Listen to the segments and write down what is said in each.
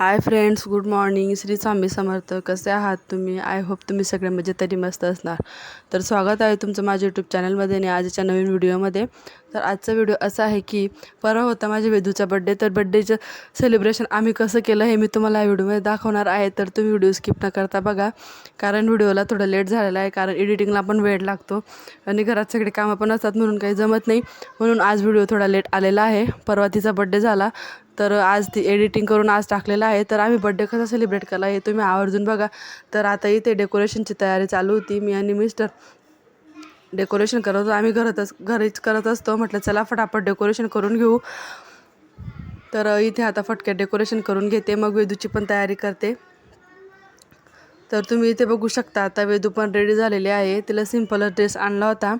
Hi friends good morning Shri Swami Samarth. कसे आहात तुम्ही? आय होप तुम्ही सगळे म्हणजे तरी मस्त असणार. तर स्वागत आहे तुमचं माझ्या यूट्यूब चॅनलमध्ये आणि आजच्या नवीन व्हिडिओमध्ये तर आजचा व्हिडिओ असा आहे की परवा होता माझ्या वेदूचा बड्डे तर बड्डेचं सेलिब्रेशन आम्ही कसं केलं हे मी तुम्हाला या व्हिडिओमध्ये दाखवणार आहे. तर तुम्ही व्हिडिओ स्किप न करता बघा कारण व्हिडिओला थोडं लेट झालेलं आहे कारण एडिटिंगला पण वेळ लागतो आणि घरात सगळे कामं पण असतात म्हणून काही जमत नाही. म्हणून आज व्हिडिओ थोडा लेट आलेला आहे. परवा तिचा बड्डे झाला. तर आज ती एडिटिंग करून आज टाकलेलं आहे. तर आम्ही बड्डे कसा सेलिब्रेट केला हे तुम्ही आवर्जून बघा. तर आता इथे डेकोरेशनची तयारी चालू होती. मी आणि मिस्टर डेकोरेशन करत होतो. आम्ही घरातच घरीच करत असतो. म्हटलं चला फटाफट डेकोरेशन करून घेऊ. तर इथे आता फटक्यात डेकोरेशन करून घेते. मग वेदूची पण तयारी करते. तर तुम्ही इथे बघू शकता. आता वेदू पण रेडी झालेली आहे. तिला सिम्पलच ड्रेस आणला होता.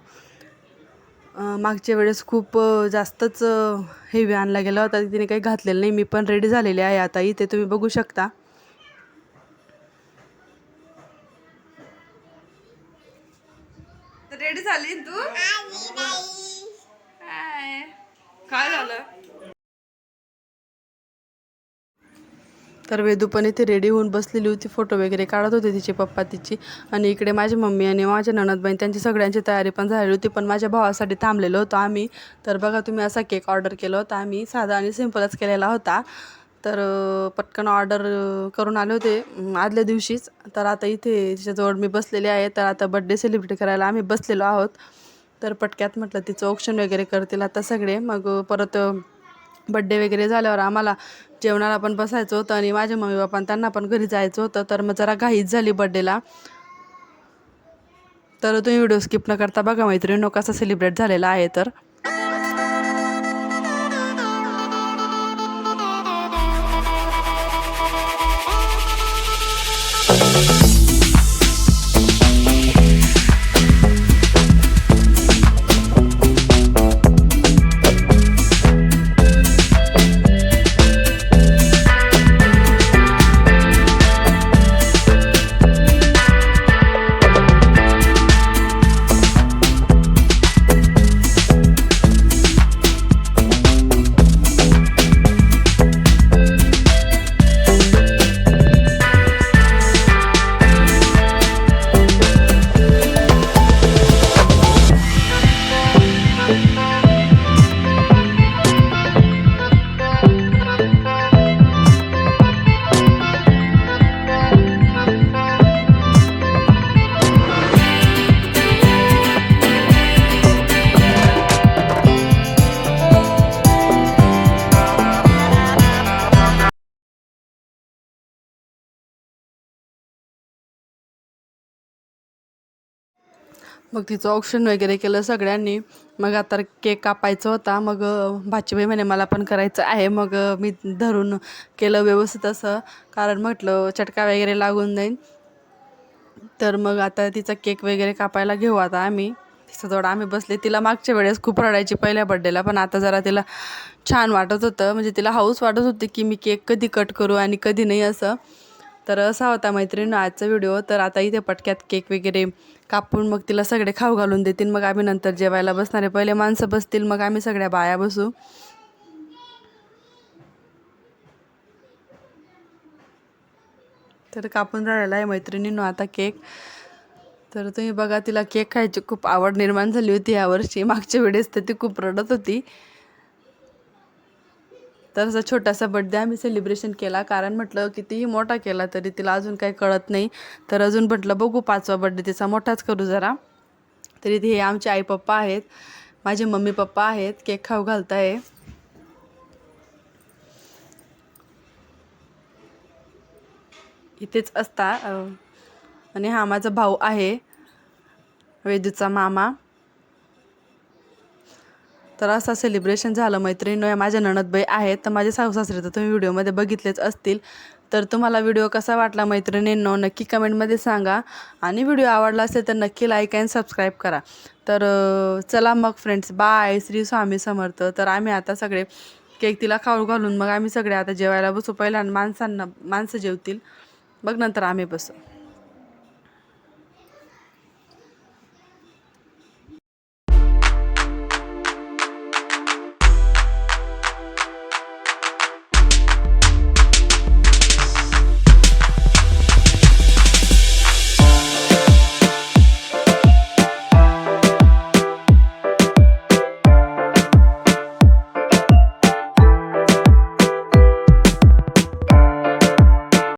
मागच्या वेळेस खूप जास्तच हेवी आणला गेला होता. तिने काही घातलेलं नाही. मी पण रेडी झालेली आहे आता. इथे तुम्ही बघू शकता. रेडी झाली तू हाय. काय झालं तर वेदू पण इथे रेडी होऊन बसलेली होती फोटो वगैरे काढत होते तिचे पप्पा तिची. आणि इकडे माझी मम्मी आणि माझ्या नणदबाई त्यांची सगळ्यांची तयारी पण झाली होती पण माझ्या भावासाठी थांबलेलो होतो आम्ही. तर बघा तुम्ही असा केक ऑर्डर केला होता. आम्ही साधा आणि सिम्पलच केलेला होता. तर पटकन ऑर्डर करून आले होते आदल्या दिवशीच. तर आता इथे तिच्याजवळ मी बसलेले आहे. तर आता बड्डे सेलिब्रेट करायला आम्ही बसलेलो आहोत. तर पटक्यात म्हटलं तिचं ऑप्शन वगैरे करतील आता सगळे. मग परत बड्डे वगैरे झाल्यावर आम्हाला जेवणाला पण बसायचं होतं आणि माझ्या मम्मी पप्पा त्यांना पण घरी जायचं होतं. तर मग जरा घाईच झाली बड्डेला तर तुम्ही व्हिडिओ स्किप न करता बघा मैत्रिणी कसा सेलिब्रेट झालेला आहे तर. मग तिचं ऑप्शन वगैरे केलं सगळ्यांनी. मग आता केक कापायचा होता. मग भाचीबाई म्हणे मला पण करायचं आहे. मग मी धरून केलं व्यवस्थित असं. कारण म्हटलं चटका वगैरे लागून जाईल तर मग आता तिचा केक वगैरे कापायला घेऊ आता आम्ही. तिच्याजवळ आम्ही बसले. तिला मागच्या वेळेस खूप रडायची पहिल्या बड्डेला पण आता जरा तिला छान वाटत होतं. म्हणजे तिला हाऊस वाटत होती की मी केक कधी कट करू आणि कधी नाही असं. तर असा होता मैत्रिणी आजचा व्हिडिओ तर आता इथे पटक्यात केक वगैरे कापून मग तिला सगळे खाऊ घालून देतील. मग आम्ही नंतर जेवायला बसणार आहे. पहिले माणसं बसतील मग आम्ही सगळ्या बाया बसू. तर कापून राहिलेला आहे मैत्रिणींनो आता केक. तर तुम्ही बघा तिला केक खायची खूप आवड निर्माण झाली होती यावर्षी मागच्या वेळेस तर ती खूप रडत होती. तर असा छोटासा बड्डे आम्ही सेलिब्रेशन केला. कारण म्हटलं कितीही मोठा केला तरी तिला अजून काही कळत नाही. तर अजून म्हटलं बघू पाचवा बड्डे तिचा. मोठाच करू जरा. तरी ते हे आमचे आई पप्पा आहेत. माझे मम्मी पप्पा आहेत. केक खाऊ घालताय. इथेच असता. आणि हा माझा भाऊ आहे. वेदूचा मामा. तर असं सेलिब्रेशन झालं. मैत्रिणी या माझ्या नणदबाई आहेत. तर माझे सासू सासरे तर तुम्ही व्हिडिओमध्ये बघितलेच असतील. तर तुम्हाला व्हिडिओ कसा वाटला मैत्रिणींनो नक्की कमेंटमध्ये सांगा. आणि व्हिडिओ आवडला असेल तर नक्की लाईक अँड सबस्क्राईब करा. तर चला मग फ्रेंड्स बाय श्री स्वामी समर्थ. तर आम्ही आता सगळे केक तिला खाऊ घालून मग आम्ही सगळे आता जेवायला बसू. पहिल्या माणसांना माणसं जेवतील. मग नंतर आम्ही बसू.